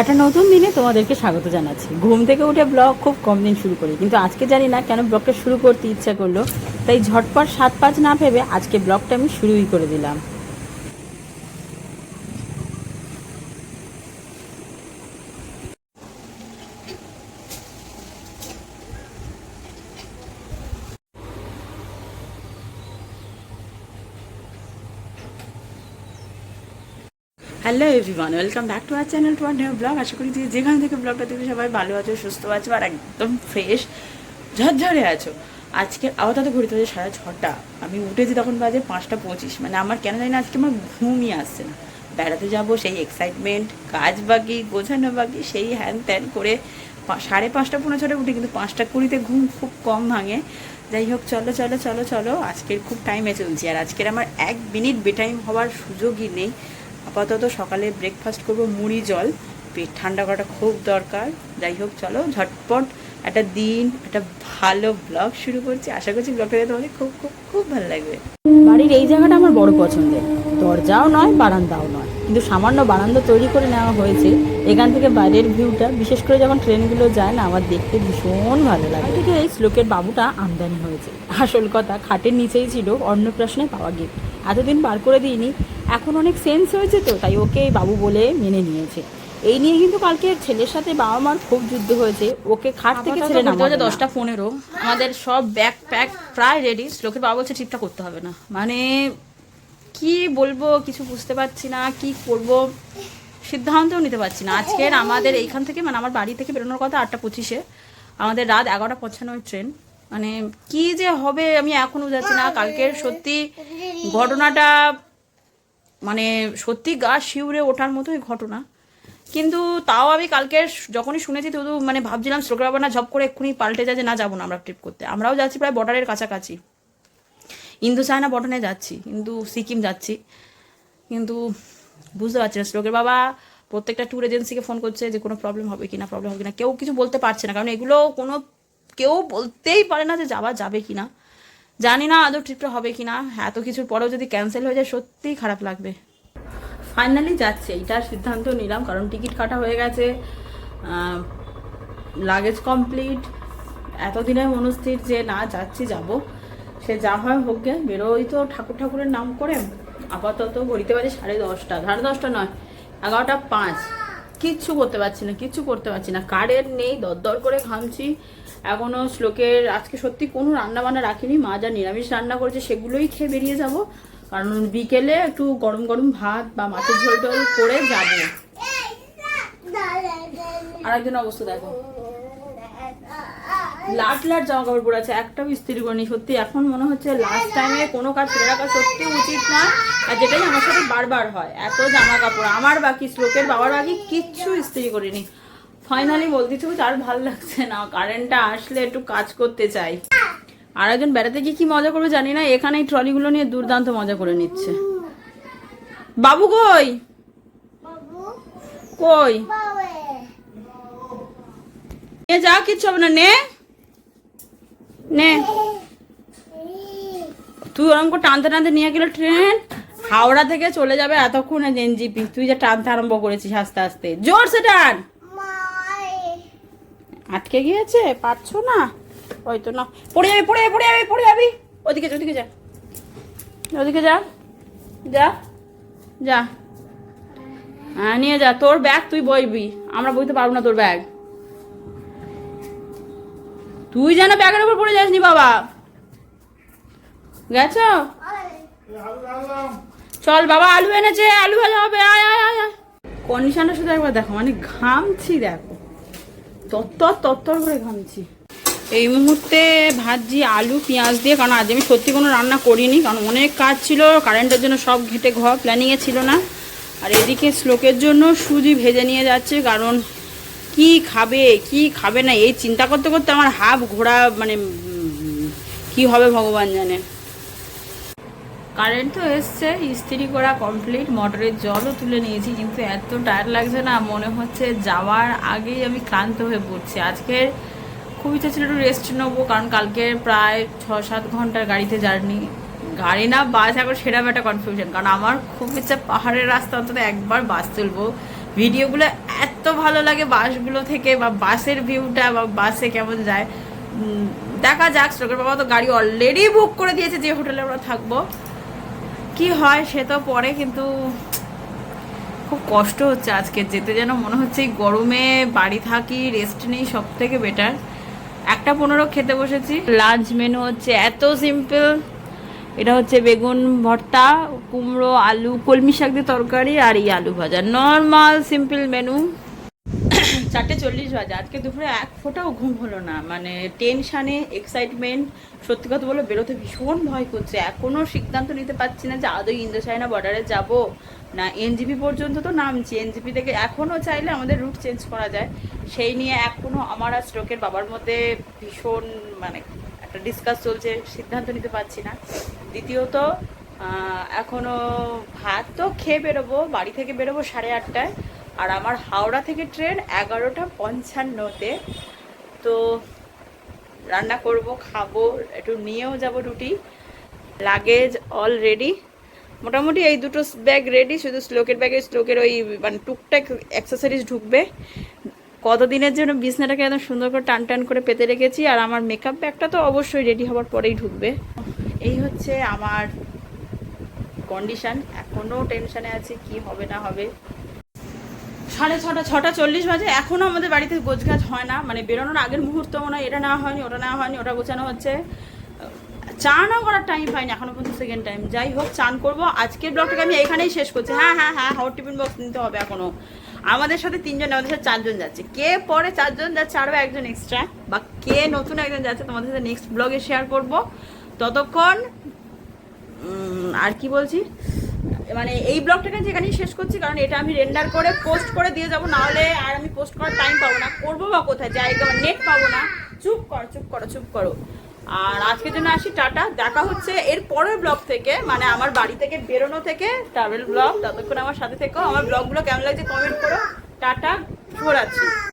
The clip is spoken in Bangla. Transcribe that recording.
একটা নতুন দিনে তোমাদেরকে স্বাগত জানাচ্ছি। ঘুম থেকে উঠে ব্লগ খুব কম দিন শুরু করি, কিন্তু আজকে জানি না কেন ব্লগটা শুরু করতে ইচ্ছা করল। তাই ঝটপট সাত পাঁচ না ভেবে আজকে ব্লগটা আমি শুরুই করে দিলাম। Hello everyone welcome back to our channel to our blog আশা করি যে যেখান থেকে ব্লগটা দেখবে সবাই ভালো আছো, সুস্থ আছো, আর একদম ফ্রেশ ঝরঝরে আছো। আজকে আপাতত ঘুরতে বাজে সাড়ে ছটা। আমি উঠেছি তখন বাজে পাঁচটা পঁচিশ। মানে আমার কেন জানি না আজকে আমার ঘুমই আসছে না। বেড়াতে যাব, সেই এক্সাইটমেন্ট কাজ বাকি, গোছানো বাকি, সেই হ্যান ত্যান করে সাড়ে পাঁচটা পনেরো ছটা উঠি, কিন্তু পাঁচটা কুড়িতে ঘুম খুব কম ভাঙে। যাই হোক, চলো চলো চলো চলো, আজকের খুব টাইমে চলছি। আর আজকের আমার এক মিনিট বেটাইম হওয়ার সুযোগই নেই। আপাতত সকালে ব্রেকফাস্ট করব মুড়ি জল। পেট ঠান্ডা করাটা খুব দরকার। যাই হোক, চলো ঝটপট একটা দিন, একটা ভালো ব্লগ শুরু করছি। আশা করছি ব্লগটা তোমাদের খুব খুব খুব ভালো লাগবে। বাড়ির এই জায়গাটা আমার বড় পছন্দের। দরজাও নয়, বারান্দাও নয়। কিন্তু সামান্য বারান্দা তৈরি করে নেওয়া হয়েছে। এখান থেকে বাইরের ভিউটা বিশেষ করে যখন ট্রেনগুলো যায় না আমার দেখতে ভীষণ ভালো লাগে। থেকে এই শ্লোকের বাবুটা আমদানি হয়েছে। আসল কথা খাটের নিচেই ছিল অন্নপ্রাশনে পাওয়া গিফট। এতদিন বার করে দিইনি। এখন অনেক সেন্স হয়েছে তো তাই ওকে বাবু বলে মেনে নিয়েছে। এই নিয়ে কিন্তু কালকে ছেলের সাথে বাবা মার খুব যুদ্ধ হয়েছে। ওকে খাট থেকে ছেড়ে নামাবে না। দশটা পনেরো। আমাদের সব ব্যাগ প্যাক প্রায় রেডি শ্লোকের বাবা বলছে ঠিকঠাক করতে হবে না। মানে কি বলব, কিছু বুঝতে পারছি না, কি করব? সিদ্ধান্তও নিতে পারছি না। আজকের আমাদের এইখান থেকে মানে আমার বাড়ি থেকে বেরোনোর কথা আটটা পঁচিশে। আমাদের রাত এগারোটা পঞ্চান্ন ট্রেন। মানে কি যে হবে আমি এখনও যাচ্ছি না। কালকের সত্যি ঘটনাটা মানে সত্যি গা শিউরে ওঠার মতোই ঘটনা। কিন্তু তাও আমি কালকে যখনই শুনেছি তো মানে ভাবছিলাম শ্লোকরাবা না ঝপ করে এক্ষুনি পাল্টে যায় যে না যাব না আমরা ট্রিপ করতে। আমরাও যাচ্ছি প্রায় বর্ডারের কাছাকাছি। ইন্দু চায়না বটনে যাচ্ছি কিন্তু সিকিম যাচ্ছি। কিন্তু বুঝতে পারছি না, শ্লোকের বাবা প্রত্যেকটা ট্যুর এজেন্সিকে ফোন করছে যে কোনো প্রবলেম হবে কি না প্রবলেম হবে কি না কেউ কিছু বলতে পারছে না, কারণ এগুলো কোনো, কেউ বলতেই পারে না যে যাওয়া যাবে কি না জানি না আদৌ ট্রিপটা হবে কি না এত কিছুর পরেও যদি ক্যান্সেল হয়ে যায়, সত্যিই খারাপ লাগবে। ফাইনালি যাচ্ছে এইটার সিদ্ধান্ত নিলাম, কারণ টিকিট কাটা হয়ে গেছে লাগেজ কমপ্লিট এতদিনের মনস্থির যে না, যাচ্ছি, যাব। সে যা হয় হোক গে, বেরোই তো ঠাকুর ঠাকুরের নাম করে। আপাতত ঘড়িতে বাজে সাড়ে দশটা সাড়ে দশটা নয়, এগারোটা পাঁচ। কিচ্ছু করতে পারছি না, কিচ্ছু করতে পারছি না। কারেন্ট নেই, দরদর করে ঘামছি। এখনও শ্লোকের আজকে সত্যি কোনো রান্না বান্না রাখিনি। মা যা নিরামিষ রান্না করেছে সেগুলোই খেয়ে বেরিয়ে যাব। কারণ বিকেলে একটু গরম গরম ভাত বা মাছের ঝোল টোল করে যাব। আর একজন অবস্থা দেখো। লাট লাট জামা কাপড় পরে আছে একটাও ইস্ত্রি করিনি সত্যি। এখন মনে হচ্ছে লাস্ট টাইমে কোনো কাজ ফেলে রাখা সত্যি উচিত না। আর যেটাই আমার সাথে বারবার হয় এত জামা কাপড় আমার বাকি শ্লোকের বাবার বাকি কিচ্ছু ইস্ত্রি করিনি। ফাইনালি বলতে চাই আর ভালো লাগছে না কারেন্টটা আসলে একটু কাজ করতে চাই। আর একজন বেড়াতে গিয়ে কি মজা করবে জানি না এখানে এই ট্রলিগুলো নিয়ে দুর্দান্ত মজা করে নিচ্ছে। বাবু কই? কই? যা কিচ্ছু হবে না নে। নে। তুই ওরকম করে টানতে টানতে নিয়ে গেলে ট্রেন, হাওড়া থেকে চলে যাবে এতক্ষণে এনজিপি তুই যে টানতে আরম্ভ করেছিস আস্তে আস্তে। জোর সে টান। আটকে গিয়েছে পাচ্ছ না? ওই তো না। পড়ে যাবি পড়ে যাবি পড়ে যাবি পড়ে যাবি। ওদিকে ওদিকে যা। ওদিকে যা। যা। যা। হ্যাঁ নিয়ে যা। তোর ব্যাগ তুই বইবি। আমরা বইতে পারব না তোর ব্যাগ তুই যেন ব্যাগের উপর পড়ে যাসনি বাবা। গেছ? চল বাবা, আলু এনেছে, আলু ভাজা হবে, আয় আয় আয় কন্ডিশনটা শুধু একবার দেখো মানে ঘামছি দেখো। তত্তর তত্তর করে ঘামছি। এই মুহূর্তে ভাজছি আলু, পেঁয়াজ দিয়ে, কারণ আজ আমি সত্যি কোনো রান্না করিনি, কারণ অনেক কাজ ছিল, কারেন্টের জন্য সব ঘেটে ঘর প্ল্যানিংয়ে ছিল না। আর এদিকে শ্লোকের জন্য সুজি ভেজে নিয়ে যাচ্ছে, কারণ কি খাবে কি খাবে না, এই চিন্তা করতে করতে আমার হাফ ঘোড়া মানে কি হবে ভগবান জানে। কারেন্ট তো এসছে, ইস্ত্রি করা কমপ্লিট মোটরের জলও তুলে নিয়েছি, কিন্তু এত টায়ার লাগছে না, মনে হচ্ছে যাওয়ার আগেই আমি ক্লান্ত হয়ে পড়ছি। আজকের খুব ইচ্ছা ছিল একটু রেস্ট নেব, কারণ কালকে প্রায় ছ সাত ঘণ্টার গাড়িতে জার্নি। গাড়ি না বাস, এখন সেরকম একটা কনফিউশন কারণ আমার খুব ইচ্ছা পাহাড়ের রাস্তা অন্তত একবার বাস তুলবো। ভিডিওগুলো এত ভালো লাগে বাসগুলো থেকে বা বাসের ভিউটা বা বাসে কেমন যায়। দেখা যাক শ্লোকের বাবা তো গাড়ি অলরেডি বুক করে দিয়েছে যে হোটেলে আমরা থাকব। কি হয় সে তো পরে, কিন্তু খুব কষ্ট হচ্ছে আজকে। যেতে যেন মনে হচ্ছে এই গরমে বাড়ি থাকি রেস্ট নেই সব থেকে বেটার একটা পনেরো খেতে বসেছি। লাঞ্চ মেনু হচ্ছে এত সিম্পল এটা হচ্ছে বেগুন ভর্তা, কুমড়ো, আলু, কলমি শাক দিয়ে তরকারি আর এই আলু ভাজা। নর্মাল সিম্পল মেনু চারটে চল্লিশ বাজে। আজকে দুপুরে এক ফোঁটাও ঘুম হলো না। মানে টেনশানে এক্সাইটমেন্ট সত্যি কথা বলে বেরোতে ভীষণ ভয় করছে। এখনও সিদ্ধান্ত নিতে পারছি না যে আদৌ ইন্দো চায়না বর্ডারে যাব না এনজিপি পর্যন্ত তো নামছি। এনজিপি থেকে এখনও চাইলে আমাদের রুট চেঞ্জ করা যায়। সেই নিয়ে এখনও আমার আর স্ট্রোকের বাবার মধ্যে ভীষণ মানে ডিসকাস চলছে সিদ্ধান্ত নিতে পারছি না। দ্বিতীয়ত আহ, এখনও ভাত তো খেয়ে বেরোবো বাড়ি থেকে বেরোবো সাড়ে আটটায়। আর আমার হাওড়া থেকে ট্রেন এগারোটা পঞ্চান্নতে। তো রান্না করব খাব একটু নিয়েও যাব রুটি লাগেজ অল রেডি মোটামুটি এই দুটো ব্যাগ রেডি শুধু স্লোকের ব্যাগে স্লোকের ওই মানে টুকটাক অ্যাক্সেসরিজ ঢুকবে। কতদিনের জন্য বিছনাটাকে একদম সুন্দর করে টান টান করে পেতে রেখেছি, আর আমার মেকআপ ব্যাগটা তো অবশ্যই রেডি হওয়ার পরেই ঢুকবে। এই হচ্ছে আমার কন্ডিশন এখনও টেনশনে আছে, কি হবে না হবে। সাড়ে ছটা ছটা চল্লিশ বাজে এখনও আমাদের বাড়িতে গোছগাছ হয় না মানে বেরোনোর আগের মুহূর্ত মনে হয় এটা নেওয়া হয়নি, ওটা নেওয়া হয়নি, ওটা গোছানো হচ্ছে। চানও করার টাইম পাইনি, এখনও পর্যন্ত সেকেন্ড টাইম যাই হোক, চান করব। আজকের ব্লগটাকে আমি এখানেই শেষ করছি। হ্যাঁ হ্যাঁ হ্যাঁ হট টিফিন বক্স নিতে হবে এখনও। আমাদের সাথে তিনজন আমাদের সাথে চারজন যাচ্ছে। কে পরে চারজন যাচ্ছে আরও একজন এক্সট্রা বা কে নতুন একজন যাচ্ছে তোমাদের সাথে নেক্সট ব্লগে শেয়ার করব। ততক্ষণ আর কি বলছি? মানে এই ব্লগটাকে যেখানেই শেষ করছি, কারণ এটা আমি রেন্ডার করে পোস্ট করে দিয়ে যাব, নাহলে আর আমি পোস্ট করার টাইম পাবো না। করব বা কোথায়? জায়গা নেট পাবো না। চুপ করো চুপ করো চুপ করো। আর আজকের জন্য আসি টাটা। দেখা হচ্ছে এর পরের ব্লগ থেকে মানে আমার বাড়ি থেকে বেরোনো থেকে ট্রাভেল ব্লগ ততক্ষণ আমার সাথে থেকো। আমার ব্লগগুলো কেমন লাগছে কমেন্ট করো। টাটা ঘোরাচ্ছি